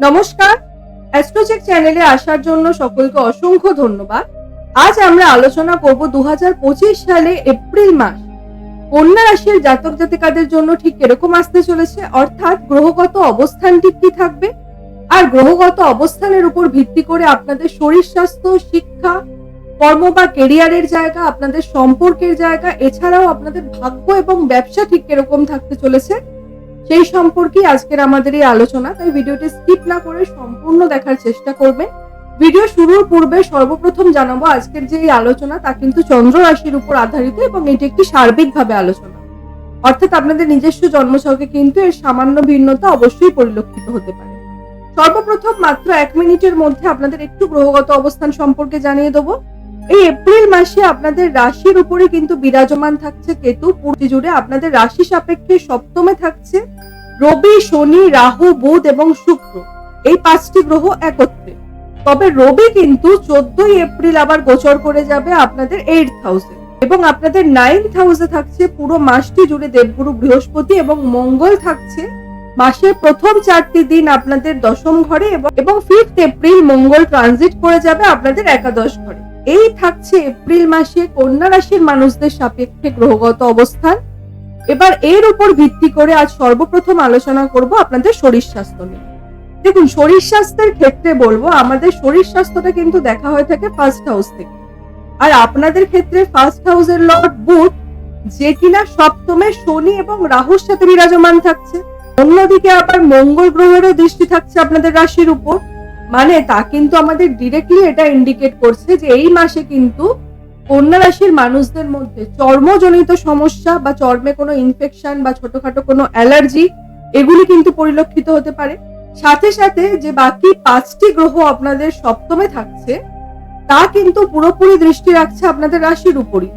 নমস্কার। অ্যাস্ট্রোচেক চ্যানেলে আসার জন্য সকলকে অসংখ্য ধন্যবাদ। আজ আমরা আলোচনা করব দু সালে এপ্রিল মাস। কন্যা রাশির জাতক জাতিকাদের জন্য ঠিক এরকম আসতে চলেছে? অর্থাৎ গ্রহগত অবস্থানটি কি থাকবে? আর গ্রহগত অবস্থানের উপর ভিত্তি করে আপনাদের শরীর স্বাস্থ্য, শিক্ষা, কর্ম বা কেরিয়ারের জায়গা, আপনাদের সম্পর্কের জায়গা, এছাড়াও আপনাদের ভাগ্য এবং ব্যবসা ঠিক কীরকম থাকতে চলেছে? সেই সম্পর্কেই আজকের আমাদের এই আলোচনা। তাই ভিডিওটি স্কিপ না করে সম্পূর্ণ দেখার চেষ্টা করবেন। ভিডিও শুরুর পূর্বে সর্বপ্রথম জানাব আজকের যে এই আলোচনা, তা কিন্তু চন্দ্র রাশির উপর আধারিত এবং এটি একটি সার্বিকভাবে আলোচনা। অর্থাৎ আপনাদের নিজস্ব জন্মছকে কিন্তু এর সামান্য ভিন্নতা অবশ্যই পরিলক্ষিত হতে পারে। সর্বপ্রথম মাত্র এক মিনিটের মধ্যে আপনাদের একটু গ্রহগত অবস্থান সম্পর্কে জানিয়ে দেবো। এই এপ্রিল মাসে আপনাদের রাশির উপরে কিন্তু বিরাজমান থাকছে কেতু। পুরী জুড়ে আপনাদের রাশি সাপেক্ষে সপ্তমে থাকছে রবি, শনি, রাহু, বুধ এবং শুক্র। এই পাঁচটি গ্রহ একত্রে। তবে রবি কিন্তু চোদ্দই এপ্রিল আবার গোচর করে যাবে আপনাদের এইট হাউসে এবং আপনাদের নাইন্থ হাউসে থাকছে পুরো মাসটি জুড়ে দেবগুরু বৃহস্পতি এবং মঙ্গল থাকছে। মাসের প্রথম চারটি দিন আপনাদের দশম ঘরে এবং ফিফথ এপ্রিল মঙ্গল ট্রানজিট করে যাবে আপনাদের একাদশ ঘরে। এই থাকছে এপ্রিল মাসে কন্যা রাশির মানুষদের সাপেক্ষে গ্রহগত অবস্থান। এবার এর উপর ভিত্তি করে আজ সর্বপ্রথম আলোচনা করব আপনাদের শরীর স্বাস্থ্য নিয়ে। দেখুন, শরীর স্বাস্থ্যের ক্ষেত্রে বলব, আমাদের শরীর স্বাস্থ্যটা কিন্তু দেখা হয়ে থাকে ফার্স্ট হাউস থেকে। আর আপনাদের ক্ষেত্রে ফার্স্ট হাউসের লর্ড বুধ, যে কিনা সপ্তমে শনি এবং রাহুর সাথে বিরাজমান থাকছে। অন্যদিকে আবার মঙ্গল গ্রহেরও দৃষ্টি থাকছে আপনাদের রাশির উপর। মানে তা কিন্তু আমাদের ডিরেক্টলি এটা ইন্ডিকেট করছে যে এই মাসে কিন্তু কন্যা রাশির মানুষদের মধ্যে চর্মজনিত সমস্যা বা চর্মে কোনো ইনফেকশন বা ছোটখাটো কোনো অ্যালার্জি এগুলি কিন্তু পরিলক্ষিত হতে পারে। সাথে সাথে যে বাকি পাঁচটি গ্রহ আপনাদের সপ্তমে থাকছে, তা কিন্তু পুরোপুরি দৃষ্টি রাখছে আপনাদের রাশির উপরই।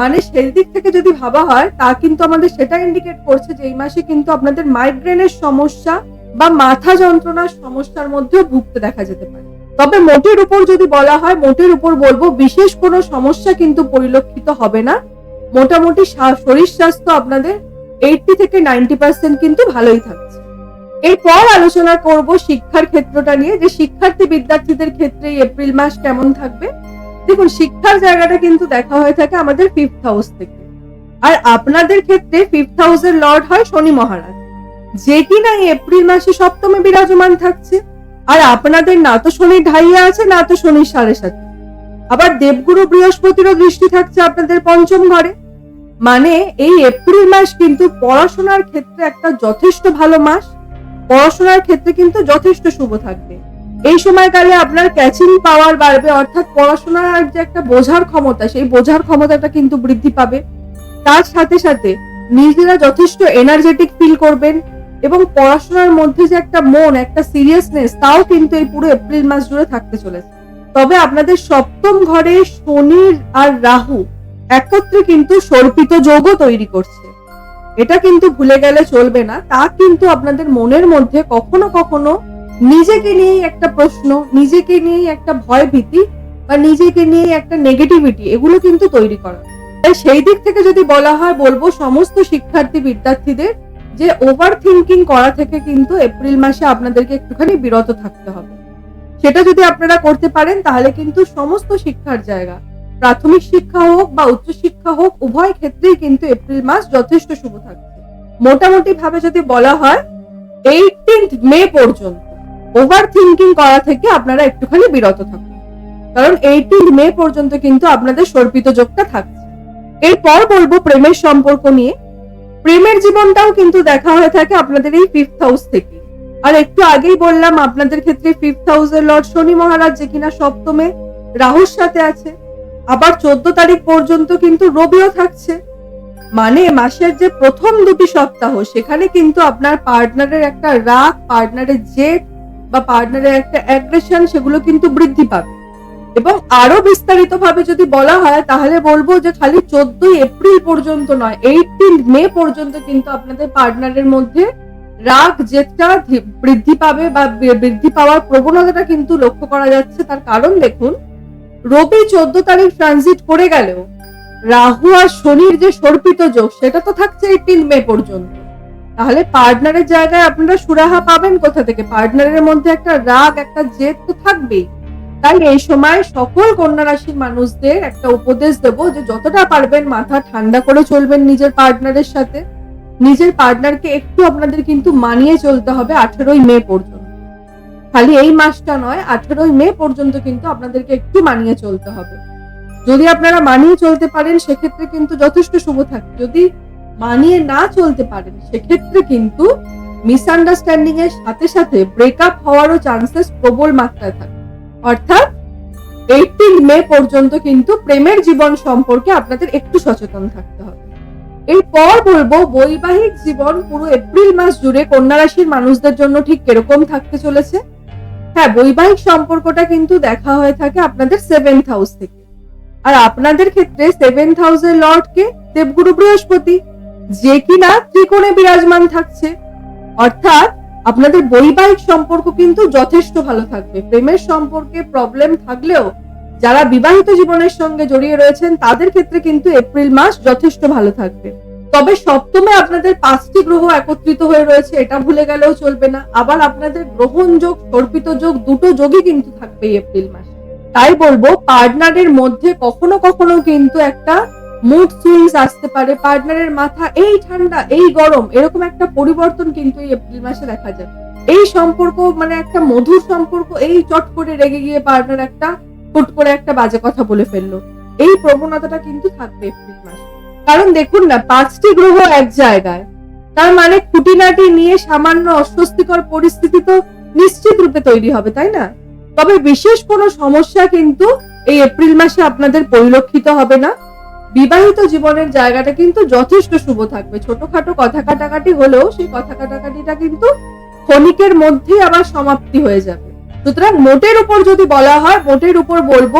মানে সেই দিক থেকে যদি ভাবা হয়, তা কিন্তু আমাদের সেটা ইন্ডিকেট করছে যে এই মাসে কিন্তু আপনাদের মাইগ্রেনের সমস্যা বা মাথা যন্ত্রণার সমস্যার মধ্যেও ভুগতে দেখা যেতে পারে। তবে মোটের উপর যদি বলা হয়, মোটের উপর বলব, বিশেষ কোনো সমস্যা কিন্তু পরিলক্ষিত হবে না। মোটামুটি শরীর স্বাস্থ্য আপনাদের এইটটি থেকে নাইনটি পার্সেন্ট কিন্তু ভালোই থাকছে। এরপর আলোচনা করব শিক্ষার ক্ষেত্রটা নিয়ে, যে শিক্ষার্থী বিদ্যার্থীদের ক্ষেত্রে এপ্রিল মাস কেমন থাকবে। দেখুন, শিক্ষার জায়গাটা কিন্তু দেখা হয়ে থাকে আমাদের ফিফথ হাউস থেকে। আর আপনাদের ক্ষেত্রে ফিফথ হাউসের লর্ড হয় শনি মহারাজ। যে কিনা এই এপ্রিল মাসে সপ্তমে বিরাজমান থাকছে, আর আপনাদের না তো শনি ঢাইয়া আছে, না তো শনির সাড়ে সাথে। আবার দেবগুরু বৃহস্পতিরও দৃষ্টি থাকছে আপনাদের পঞ্চম ঘরে। মানে এই এপ্রিল মাস কিন্তু পড়াশোনার ক্ষেত্রে একটা যথেষ্ট ভালো মাস। পড়াশোনার ক্ষেত্রে কিন্তু যথেষ্ট শুভ থাকবে। এই সময়কালে আপনার ক্যাচিং পাওয়ার বাড়বে, অর্থাৎ পড়াশোনার যে একটা বোঝার ক্ষমতা, সেই বোঝার ক্ষমতাটা কিন্তু বৃদ্ধি পাবে। তার সাথে সাথে নিজেরা যথেষ্ট এনার্জেটিক ফিল করবেন এবং পড়াশোনার মধ্যে যে একটা মন, একটা সিরিয়াসনেস তাও কিন্তু এই পুরো এপ্রিল মাস জুড়ে থাকতে চলেছে। তবে আপনাদের সপ্তম ঘরে শনির আর রাহু একত্রে কিন্তু সর্পিত যোগও তৈরি করছে। এটা কিন্তু ভুলে গেলে চলবে না। তা কিন্তু আপনাদের মনের মধ্যে কখনো কখনো নিজেকে নিয়েই একটা প্রশ্ন, নিজেকে নিয়েই একটা ভয় ভীতি বা নিজেকে নিয়ে একটা নেগেটিভিটি এগুলো কিন্তু তৈরি করা। তাই সেই দিক থেকে যদি বলা হয়, বলব সমস্ত শিক্ষার্থী, বিদ্যার্থীদের যে ওভার থিঙ্কিং করা থেকে কিন্তু এপ্রিল মাসে আপনাদেরকে একটুখানি বিরত থাকতে হবে। সেটা যদি আপনারা করতে পারেন, তাহলে কিন্তু সমস্ত শিক্ষার জায়গা, প্রাথমিক শিক্ষা হোক বা উচ্চ শিক্ষা হোক, উভয় ক্ষেত্রেই কিন্তু এপ্রিল মাস যথেষ্ট শুভ থাকছে মোটামুটি ভাবে যদি বলা হয় এইটিন্থ মে পর্যন্ত ওভার থিঙ্কিং করা থেকে আপনারা একটুখানি বিরত থাকুন। কারণ এইটিন্থ মে পর্যন্ত কিন্তু আপনাদের সর্পিত যোগটা থাকছে। এরপর বলব প্রেমের সম্পর্ক নিয়ে। প্রেমের জীবনটাও কিন্তু দেখা হয়ে থাকে আপনাদের এই ফিফথ হাউস থেকে। আর একটু আগেই বললাম, আপনাদের ক্ষেত্রে ফিফথ হাউসের লর্ড শনি মহারাজ যে কিনা সপ্তমে রাহুর সাথে আছে। আবার চোদ্দ তারিখ পর্যন্ত কিন্তু রবিও থাকছে। মানে মাসের যে প্রথম দুটি সপ্তাহ, সেখানে কিন্তু আপনার পার্টনারের একটা রাগ পার্টনারের জেদ বা পার্টনারের একটা অ্যাগ্রেশন সেগুলো কিন্তু বৃদ্ধি পাবে। এবং আরও বিস্তারিত ভাবে যদি বলা হয়, তাহলে বলব যে খালি চোদ্দই এপ্রিল পর্যন্ত নয় এইটিন মে পর্যন্ত কিন্তু আপনাদের পার্টনারের মধ্যে রাগ ধি- বৃদ্ধি পাবে বা বৃদ্ধি পাওয়ার প্রবণতাটা কিন্তু লক্ষ্য করা যাচ্ছে। তার কারণ দেখুন, রবি চোদ্দ তারিখ ট্রানজিট করে গেলেও রাহু আর শনির যে সর্পিত যোগ, সেটা তো থাকছে এইটিন মে পর্যন্ত। তাহলে পার্টনারের জায়গায় আপনারা সুরাহা পাবেন কোথা থেকে? পার্টনারের মধ্যে একটা রাগ, একটা জেদ তো থাকবেই। তাই এই সময় সকল কন্যা রাশির মানুষদের একটা উপদেশ দেব যে যতটা পারবেন মাথা ঠান্ডা করে চলবেন নিজের পার্টনারের সাথে। নিজের পার্টনারকে একটু আপনাদের কিন্তু মানিয়ে চলতে হবে আঠেরোই মে পর্যন্ত। খালি এই মাসটা নয়, আঠেরোই মে পর্যন্ত কিন্তু আপনাদেরকে একটু মানিয়ে চলতে হবে। যদি আপনারা মানিয়ে চলতে পারেন, সেক্ষেত্রে কিন্তু যথেষ্ট শুভ থাকে যদি মানিয়ে না চলতে পারেন, সেক্ষেত্রে কিন্তু মিসআন্ডারস্ট্যান্ডিং এর সাথে সাথে ব্রেকআপ হওয়ারও চান্সেস প্রবল মাত্রায় থাকে। অর্থাৎ এইটিন মে পর্যন্ত কিন্তু প্রেমের জীবন সম্পর্কে আপনাদের একটু সচেতন থাকতে হবে। এরপর বলব, বৈবাহিক জীবন পুরো এপ্রিল মাস জুড়ে কন্যা রাশির মানুষদের জন্য ঠিক কীরকম থাকতে চলেছে? হ্যাঁ বৈবাহিক সম্পর্কটা কিন্তু দেখা হয়ে থাকে আপনাদের সেভেন্থ হাউস থেকে। আর আপনাদের ক্ষেত্রে সেভেন্থ হাউসের লর্ড কে? দেবগুরু বৃহস্পতি, যে কিনা ত্রিকোণে বিরাজমান থাকছে। অর্থাৎ আপনাদের বৈবাহিক সম্পর্ক কিন্তু যথেষ্ট ভালো থাকবে। প্রেমের সম্পর্কে প্রবলেম থাকলেও যারা বিবাহিত জীবনের সঙ্গে জড়িয়ে রয়েছেন, তাদের ক্ষেত্রে কিন্তু এপ্রিল মাস যথেষ্ট ভালো থাকবে। তবে সপ্তমে আপনাদের পাঁচটি গ্রহ একত্রিত হয়ে রয়েছে, এটা ভুলে গেলেও চলবে না। আবার আপনাদের গ্রহণ যোগ সর্পিত যোগ, দুটো যোগই কিন্তু থাকবে এপ্রিল মাস। তাই বলব, পার্টনারের মধ্যে কখনো কখনো কিন্তু একটা মুড সুইংস আসতে পারে পার্টনারের মাথা, এই ঠান্ডা, এই গরম, এরকম একটা পরিবর্তন কিন্তু এই এপ্রিল মাসে দেখা যাবে এই সম্পর্ক মানে একটা মধুর সম্পর্ক, এই চট করে রেগে গিয়ে পার্টনার একটা হুট করে একটা বাজে কথা বলে ফেলল। এই প্রবণতাটা কিন্তু থাকবে এপ্রিল মাসে। কারণ দেখুন না, পাঁচটি গ্রহ এক জায়গায়। তার মানে খুঁটিনাটি নিয়ে সামান্য অস্বস্তিকর পরিস্থিতি তো নিশ্চিত রূপে তৈরি হবে, তাই না? তবে বিশেষ কোনো সমস্যা কিন্তু এই এপ্রিল মাসে আপনাদের পরিলক্ষিত হবে না। বিবাহিত জীবনের জায়গাটা কিন্তু যথেষ্ট শুভ থাকবে। ছোটখাটো কথা কাটাকাটি হলেও সেই কথা কাটাকাটিটা কিন্তু ক্ষণিকের মধ্যেই আবার সমাপ্তি হয়ে যাবে। সুতরাং মোটের উপর যদি বলা হয়, মোটের উপর বলব,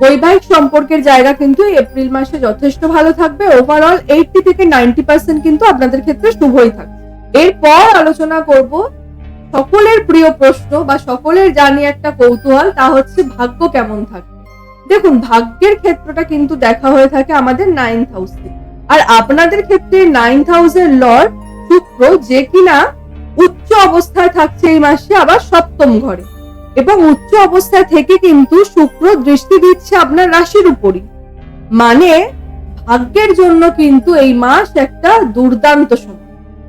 বৈবাহিক সম্পর্কের জায়গা কিন্তু এপ্রিল মাসে যথেষ্ট ভালো থাকবে। ওভারঅল এইটটি থেকে নাইনটি পার্সেন্ট কিন্তু আপনাদের ক্ষেত্রে শুভই থাকবে। এরপর আলোচনা করব সকলের প্রিয় প্রশ্ন বা সকলের জানি একটা কৌতূহল, তা হচ্ছে ভাগ্য কেমন থাকবে? দেখুন, ভাগ্যের ক্ষেত্রটা কিন্তু দেখা হয়ে থাকে আমাদের নাইন্থ হাউসে আর আপনাদের ক্ষেত্রে নাইন্থ হাউসের লর্ড শুক্র যে কিনা উচ্চ অবস্থায় থাকছে এই মাসে আবার সপ্তম ঘরে। এবং উচ্চ অবস্থায় থেকে কিন্তু শুক্র দৃষ্টি দিচ্ছে আপনার রাশির উপরই। মানে ভাগ্যের জন্য কিন্তু এই মাস একটা দুর্দান্ত সময়।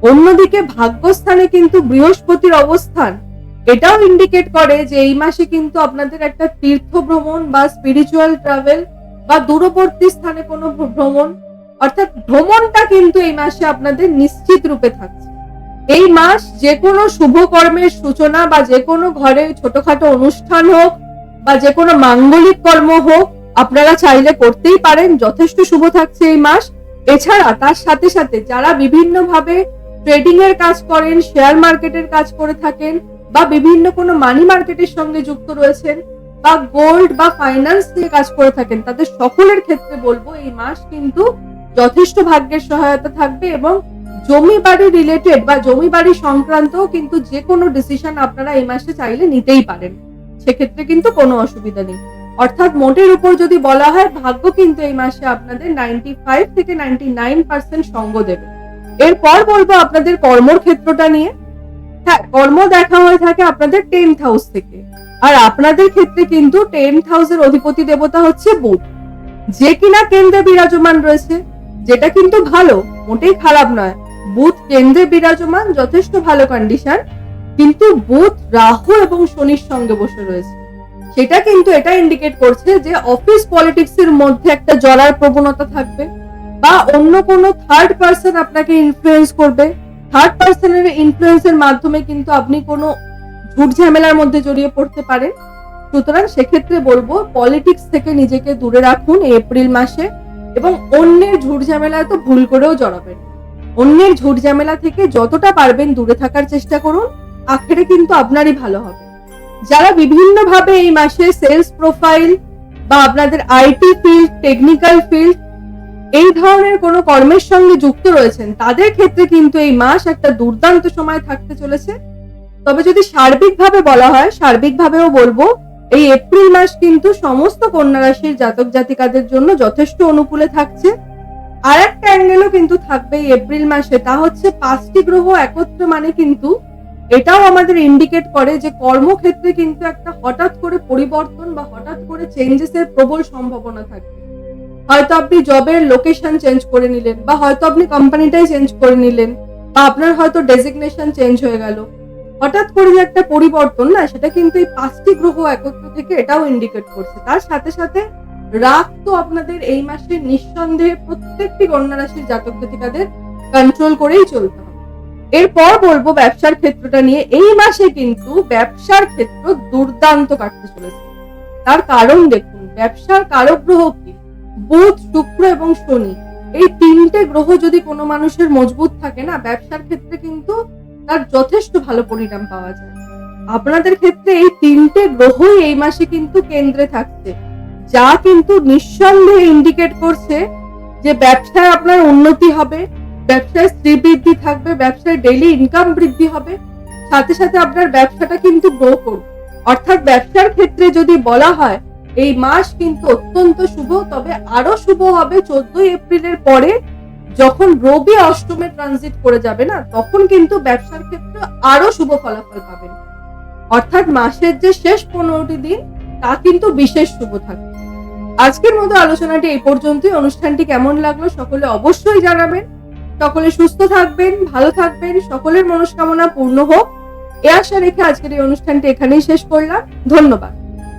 অন্যদিকে ভাগ্যস্থানে কিন্তু বৃহস্পতির অবস্থান এটাও ইন্ডিকেট করে যে এই মাসে কিন্তু আপনাদের একটা তীর্থ ভ্রমণ বা স্পিরিচুয়াল ট্রাভেল বা দূরবর্তী স্থানে কোনো ভ্রমণ, অর্থাৎ ভ্রমণটা কিন্তু এই মাসে আপনাদের নিশ্চিত রূপে থাকছে। এই মাস যে কোনো শুভ কর্মের সূচনা বা যে কোনো ঘরে ছোটখাটো অনুষ্ঠান হোক বা যে কোনো মাঙ্গলিক কর্ম হোক, আপনারা চাইলে করতেই পারেন, যথেষ্ট শুভ থাকছে এই মাস। এছাড়া তার সাথে সাথে যারা বিভিন্নভাবে ট্রেডিং এর কাজ করেন শেয়ার মার্কেটের কাজ করে থাকেন বা বিভিন্ন কোনো মানি মার্কেটের সঙ্গে যুক্ত রয়েছেন বা গোল্ড বা ফাইন্যান্স নিয়ে কাজ করে থাকেন, তাদের সকলের ক্ষেত্রে বলব এই মাস কিন্তু যথেষ্ট ভাগ্যের সহায়তা থাকবে এবং জমি বাড়ি রিলেটেড বা জমি বাড়ি সংক্রান্ত কিন্তু যে কোনো ডিসিশন আপনারা এই মাসে চাইলে নিতেই পারেন। সেক্ষেত্রে কিন্তু কোনো অসুবিধা নেই। অর্থাৎ মোটের উপর যদি বলা হয়, ভাগ্য কিন্তু এই মাসে আপনাদের নাইনটি ফাইভ থেকে নাইনটি নাইন পার্সেন্ট সঙ্গ দেবে। এরপর বলব আপনাদের কর্মর ক্ষেত্রটা নিয়ে। হ্যাঁ কর্ম দেখা হয়ে থাকে আপনাদের টেন্থ হাউস থেকে। আর আপনাদের ক্ষেত্রে কিন্তু টেন্থ হাউসের অধিপতি দেবতা হচ্ছে বুধ। যে কিনা কেন্দ্রে বিরাজমান রয়েছে, যেটা কিন্তু ভালো, মোটেই খারাপ নয়। বুধ কেন্দ্রে বিরাজমান, যথেষ্ট ভালো কন্ডিশন কিন্তু বুধ রাহু এবং শনির সঙ্গে বসে রয়েছে। সেটা কিন্তু এটা ইন্ডিকেট করছে যে অফিস পলিটিক্স এর মধ্যে একটা জড়ার প্রবণতা থাকবে, বা অন্য কোনো থার্ড পার্সন আপনাকে ইনফ্লুয়েন্স করবে। থার্ড পার্সনের ইনফ্লুয়েন্সের মাধ্যমে কিন্তু আপনি কোনো ঝুট ঝামেলার মধ্যে জড়িয়ে পড়তে পারেন। সুতরাং সেক্ষেত্রে বলব পলিটিক্স থেকে নিজেকে দূরে রাখুন এপ্রিল মাসে এবং অন্যের ঝুট ঝামেলায় তো ভুল করেও জড়াবেন। অন্যের ঝুট ঝামেলা থেকে যতটা পারবেন দূরে থাকার চেষ্টা করুন, আখেরে কিন্তু আপনারই ভালো হবে। যারা বিভিন্নভাবে এই মাসে সেলস প্রোফাইল বা আপনাদের আইটি ফিল্ড টেকনিক্যাল ফিল্ড এই ধরনের কোনো কর্মের সঙ্গে যুক্ত রয়েছেন, তাদের ক্ষেত্রে কিন্তু এই মাস একটা দুর্দান্ত সময় থাকতে চলেছে। তবে যদি সার্বিকভাবে বলা হয়, সার্বিকভাবেও বলব, এই এপ্রিল মাস কিন্তু সমস্ত কন্যা রাশির জাতক জাতিকাদের জন্য যথেষ্ট অনুকূলে থাকছে। আর একটা অ্যাঙ্গেলও কিন্তু থাকবে এই এপ্রিল মাসে, তা হচ্ছে পাঁচটি গ্রহ একত্র মানে কিন্তু এটাও আমাদের ইন্ডিকেট করে যে কর্মক্ষেত্রে কিন্তু একটা হঠাৎ করে পরিবর্তন বা হঠাৎ করে চেঞ্জেস এর প্রবল সম্ভাবনা থাকবে। হয়তো আপনি জবের লোকেশন চেঞ্জ করে নিলেন বা হয়তো আপনি কোম্পানিটাই চেঞ্জ করে নিলেন বা আপনার হয়তো ডেজিগনেশন চেঞ্জ হয়ে গেল। হঠাৎ করে যে একটা পরিবর্তন, না, সেটা কিন্তু এই পাঁচটি গ্রহ একত্র থেকে এটাও ইন্ডিকেট করছে। তার সাথে সাথে রাগ তো আপনাদের এই মাসে নিঃসন্দেহে প্রত্যেকটি কন্যা রাশির জাতক জাতিকাদের কন্ট্রোল করেই চলতে হবে। এরপর বলব ব্যবসার ক্ষেত্রটা নিয়ে, এই মাসে কিন্তু ব্যবসার ক্ষেত্র দুর্দান্ত কাটতে চলেছে। তার কারণ দেখুন, ব্যবসার কারক গ্রহ কি? বুধ, শুক্র এবং শনি। এই তিনটে গ্রহ যদি কোনো মানুষের মজবুত থাকে না, ব্যবসার ক্ষেত্রে কিন্তু তার যথেষ্ট ভালো পরিণাম পাওয়া যায়। আপনাদের ক্ষেত্রে এই তিনটে গ্রহই এই মাসে কিন্তু কেন্দ্রে থাকছে। যা কিন্তু নিঃসন্দেহে ইন্ডিকেট করছে যে ব্যবসায় আপনার উন্নতি হবে, ব্যবসায় স্ত্রী বৃদ্ধি থাকবে, ব্যবসায় ডেইলি ইনকাম বৃদ্ধি হবে, সাথে সাথে আপনার ব্যবসাটা কিন্তু গ্রো করবে। অর্থাৎ ব্যবসার ক্ষেত্রে যদি বলা হয় এই মাস কিন্তু অত্যন্ত শুভ, তবে আরও শুভ হবে চোদ্দই এপ্রিলের পরে। যখন রবি অষ্টমে ট্রানজিট করে যাবে না, তখন কিন্তু ব্যবসার ক্ষেত্রে আরও শুভ ফলাফল পাবেন। অর্থাৎ মাসের যে শেষ পনেরোটি দিন, তা কিন্তু বিশেষ শুভ থাকবে। আজকের মতো আলোচনাটি এই পর্যন্তই। অনুষ্ঠানটি কেমন লাগল সকলে অবশ্যই জানাবেন। সকলে সুস্থ থাকবেন, ভালো থাকবেন, সকলের মনস্কামনা পূর্ণ হোক। এ আশা রেখে আজকের এই অনুষ্ঠানটি এখানেই শেষ করলাম। ধন্যবাদ।